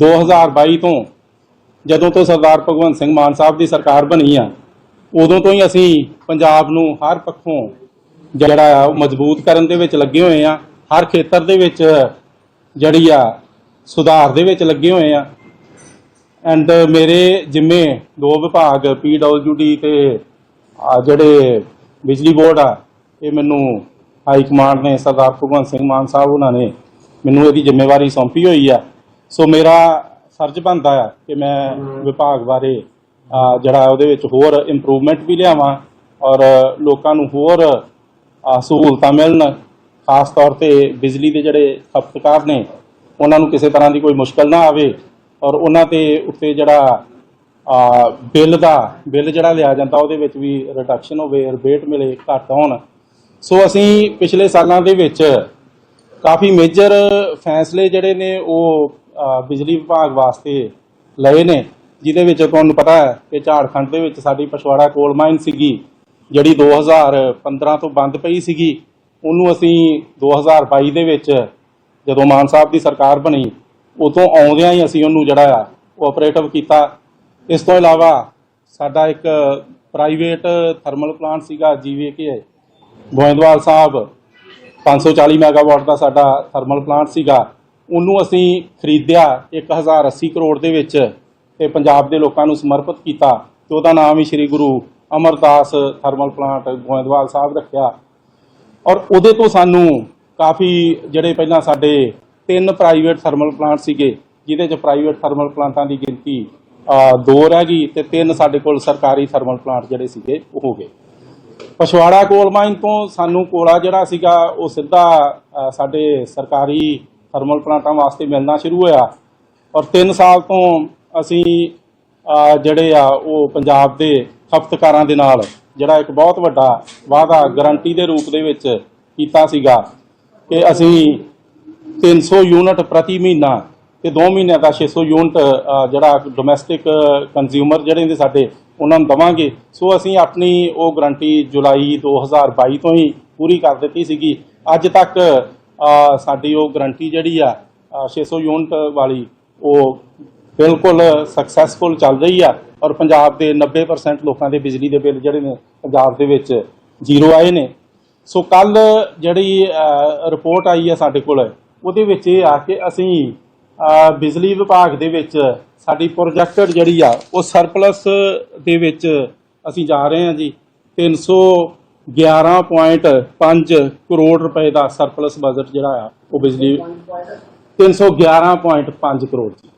2022 ਤੋਂ ਜਦੋਂ ਤੋਂ ਸਰਦਾਰ ਭਗਵੰਤ ਸਿੰਘ ਮਾਨ ਸਾਹਿਬ ਦੀ ਸਰਕਾਰ ਬਣੀ ਆ, ਉਦੋਂ ਤੋਂ ਹੀ ਅਸੀਂ ਪੰਜਾਬ ਨੂੰ ਹਰ ਪੱਖੋਂ ਜਿਹੜਾ ਆ, ਉਹ ਮਜ਼ਬੂਤ ਕਰਨ ਦੇ ਵਿੱਚ ਲੱਗੇ ਹੋਏ ਆ, ਹਰ ਖੇਤਰ ਦੇ ਵਿੱਚ ਜਿਹੜੀ ਆ, ਸੁਧਾਰ ਦੇ ਵਿੱਚ ਲੱਗੇ ਹੋਏ ਆ। ਐਂਡ ਮੇਰੇ ਜਿੰਮੇ ਦੋ ਵਿਭਾਗ ਪੀਡਬਲਯੂਡੀ ਤੇ ਆ ਜਿਹੜੇ ਬਿਜਲੀ ਬੋਰਡ ਆ, ਇਹ ਮੈਨੂੰ ਹਾਈ ਕਮਾਂਡ ਨੇ, ਸਰਦਾਰ ਭਗਵੰਤ ਸਿੰਘ ਮਾਨ ਸਾਹਿਬ ਉਹਨਾਂ ਨੇ ਮੈਨੂੰ ਇਹਦੀ ਜ਼ਿੰਮੇਵਾਰੀ ਸੌਂਪੀ ਹੋਈ ਆ। ਸੋ ਮੇਰਾ ਫਰਜ਼ ਬਣਦਾ ਆ ਕਿ ਮੈਂ ਵਿਭਾਗ ਬਾਰੇ ਜਿਹੜਾ ਉਹਦੇ ਵਿੱਚ ਹੋਰ ਇੰਪਰੂਵਮੈਂਟ ਵੀ ਲਿਆਵਾਂ ਔਰ ਲੋਕਾਂ ਨੂੰ ਹੋਰ ਸਹੂਲਤਾਂ ਮਿਲਣ ਖਾਸ ਤੌਰ ਤੇ ਬਿਜਲੀ ਦੇ ਜਿਹੜੇ ਖਪਤਕਾਰ ਨੇ ਉਹਨਾਂ ਨੂੰ ਕਿਸੇ ਤਰ੍ਹਾਂ ਦੀ ਕੋਈ ਮੁਸ਼ਕਲ ਨਾ ਆਵੇ ਔਰ ਉਹਨਾਂ ਤੇ ਉੱਤੇ ਜਿਹੜਾ ਬਿੱਲ ਦਾ ਬਿੱਲ ਜਿਹੜਾ ਲਿਆ ਜਾਂਦਾ ਉਹਦੇ ਵਿੱਚ ਵੀ ਰਿਡਕਸ਼ਨ ਹੋਵੇ ਰਿਬੇਟ ਮਿਲੇ ਘੱਟ ਹੋਣ। ਸੋ ਅਸੀਂ ਪਿਛਲੇ ਸਾਲਾਂ ਦੇ ਵਿੱਚ ਕਾਫੀ ਮੇਜਰ ਫੈਸਲੇ ਜਿਹੜੇ ਨੇ ਉਹ ਬਿਜਲੀ ਵਿਭਾਗ ਵਾਸਤੇ ਲਏ ਨੇ, ਜਿਹਦੇ ਵਿੱਚ ਤੁਹਾਨੂੰ ਪਤਾ ਹੈ ਕਿ ਝਾੜਖੰਡ ਦੇ ਵਿੱਚ ਸਾਡੀ ਪਛਵਾੜਾ ਕੋਲ ਮਾਈਨ ਸੀਗੀ, ਜਿਹੜੀ 2015 ਤੋਂ ਬੰਦ ਪਈ ਸੀਗੀ, ਉਹਨੂੰ ਅਸੀਂ 2022 ਦੇ ਵਿੱਚ ਜਦੋਂ ਮਾਨ ਸਾਹਿਬ ਦੀ ਸਰਕਾਰ ਬਣੀ, ਉਦੋਂ ਆਉਂਦਿਆਂ ਹੀ ਅਸੀਂ ਉਹਨੂੰ ਜਿਹੜਾ ਆ, ਉਹ ਆਪਰੇਟਿਵ ਕੀਤਾ। ਇਸ ਤੋਂ ਇਲਾਵਾ ਸਾਡਾ ਇੱਕ ਪ੍ਰਾਈਵੇਟ ਥਰਮਲ ਪਲਾਂਟ ਸੀਗਾ ਜੀਵੀਕੇ ਗੋਇੰਦਵਾਲ ਸਾਹਿਬ 540 ਮੈਗਾਵਾਟ ਦਾ ਸਾਡਾ ਥਰਮਲ ਪਲਾਂਟ ਸੀਗਾ। ਉਹਨੂੰ ਅਸੀਂ ਖਰੀਦਿਆ 1080 ਕਰੋੜ ਦੇ ਵਿੱਚ ਤੇ ਪੰਜਾਬ ਦੇ ਲੋਕਾਂ ਨੂੰ ਸਮਰਪਿਤ ਕੀਤਾ ਤੇ ਉਹਦਾ ਨਾਮ ਹੀ ਸ੍ਰੀ ਗੁਰੂ ਅਮਰਦਾਸ ਥਰਮਲ ਪਲਾਂਟ ਗੋਇੰਦਵਾਲ ਸਾਹਿਬ ਰੱਖਿਆ। ਔਰ ਉਹਦੇ ਤੋਂ ਸਾਨੂੰ ਕਾਫੀ ਜਿਹੜੇ ਪਹਿਲਾਂ ਸਾਡੇ ਤਿੰਨ ਪ੍ਰਾਈਵੇਟ ਥਰਮਲ ਪਲਾਂਟ ਸੀਗੇ, ਜਿਹਦੇ ਚ ਪ੍ਰਾਈਵੇਟ ਥਰਮਲ ਪਲਾਂਟਾਂ ਦੀ ਗਿਣਤੀ ਦੋ ਰਹਿ ਗਈ ਤੇ ਤਿੰਨ ਸਾਡੇ ਕੋਲ ਸਰਕਾਰੀ ਥਰਮਲ ਪਲਾਂਟ ਜਿਹੜੇ ਸੀਗੇ, ਉਹ ਹੋ ਗਏ। ਪਛਵਾੜਾ ਕੋਲ ਮਾਈਨ ਤੋਂ ਸਾਨੂੰ ਕੋਲਾ ਜਿਹੜਾ ਸੀਗਾ, ਉਹ ਸਿੱਧਾ ਸਾਡੇ ਸਰਕਾਰੀ ਥਰਮਲ ਪਲਾਂਟਾਂ ਵਾਸਤੇ ਮਿਲਣਾ ਸ਼ੁਰੂ ਹੋਇਆ। ਔਰ 3 ਸਾਲ ਤੋਂ ਅਸੀਂ ਜਿਹੜੇ ਆ, ਉਹ ਪੰਜਾਬ ਦੇ ਖਪਤਕਾਰਾਂ ਦੇ ਨਾਲ, ਜਿਹੜਾ ਇੱਕ ਬਹੁਤ ਵੱਡਾ ਵਾਅਦਾ ਗਾਰੰਟੀ ਦੇ ਰੂਪ ਦੇ ਵਿੱਚ ਕੀਤਾ ਸੀਗਾ ਕਿ ਅਸੀਂ 300 ਯੂਨਿਟ ਪ੍ਰਤੀ ਮਹੀਨਾ ਤੇ 2 ਮਹੀਨਿਆਂ ਦਾ 600 ਯੂਨਿਟ ਜਿਹੜਾ ਡੋਮੈਸਟਿਕ ਕੰਜ਼ਿਊਮਰ ਜਿਹੜੇ ਨੇ ਸਾਡੇ, ਉਹਨਾਂ ਨੂੰ ਦਵਾਂਗੇ। ਸੋ ਅਸੀਂ ਆਪਣੀ ਉਹ ਗਾਰੰਟੀ ਜੁਲਾਈ 2022 ਤੋਂ ਹੀ ਪੂਰੀ ਕਰ ਦਿੱਤੀ ਸੀਗੀ। ਅੱਜ ਤੱਕ ਸਾਡੀ ਉਹ ਗਾਰੰਟੀ ਜਿਹੜੀ ਆ ਅ, 600 ਯੂਨਿਟ ਵਾਲੀ ਉਹ ਬਿਲਕੁਲ ਸਕਸੈਸਫੁਲ ਚੱਲ ਰਹੀ ਆ ਔਰ ਪੰਜਾਬ ਦੇ 90% ਲੋਕਾਂ ਦੇ ਬਿਜਲੀ ਦੇ ਬਿੱਲ ਜਿਹੜੇ ਨੇ ਪੰਜਾਬ ਦੇ ਵਿੱਚ ਜ਼ੀਰੋ ਆਏ ਨੇ। ਸੋ ਕੱਲ ਜਿਹੜੀ ਰਿਪੋਰਟ ਆਈ ਆ ਸਾਡੇ ਕੋਲ ਉਹਦੇ ਵਿੱਚ ਇਹ ਆ ਕਿ ਅਸੀਂ ਬਿਜਲੀ ਵਿਭਾਗ ਦੇ ਵਿੱਚ ਸਾਡੀ ਪ੍ਰੋਜੈਕਟਡ ਜਿਹੜੀ ਆ ਉਹ ਸਰਪਲਸ ਦੇ ਵਿੱਚ ਅਸੀਂ ਜਾ ਰਹੇ ਹਾਂ ਜੀ 311.5 ਕਰੋੜ ਰੁਪਏ ਦਾ ਸਰਪਲਸ ਬਜਟ ਜਿਹੜਾ ਆ ਉਹ ਬਿਜਲੀ 311.5 ਕਰੋੜ ਜੀ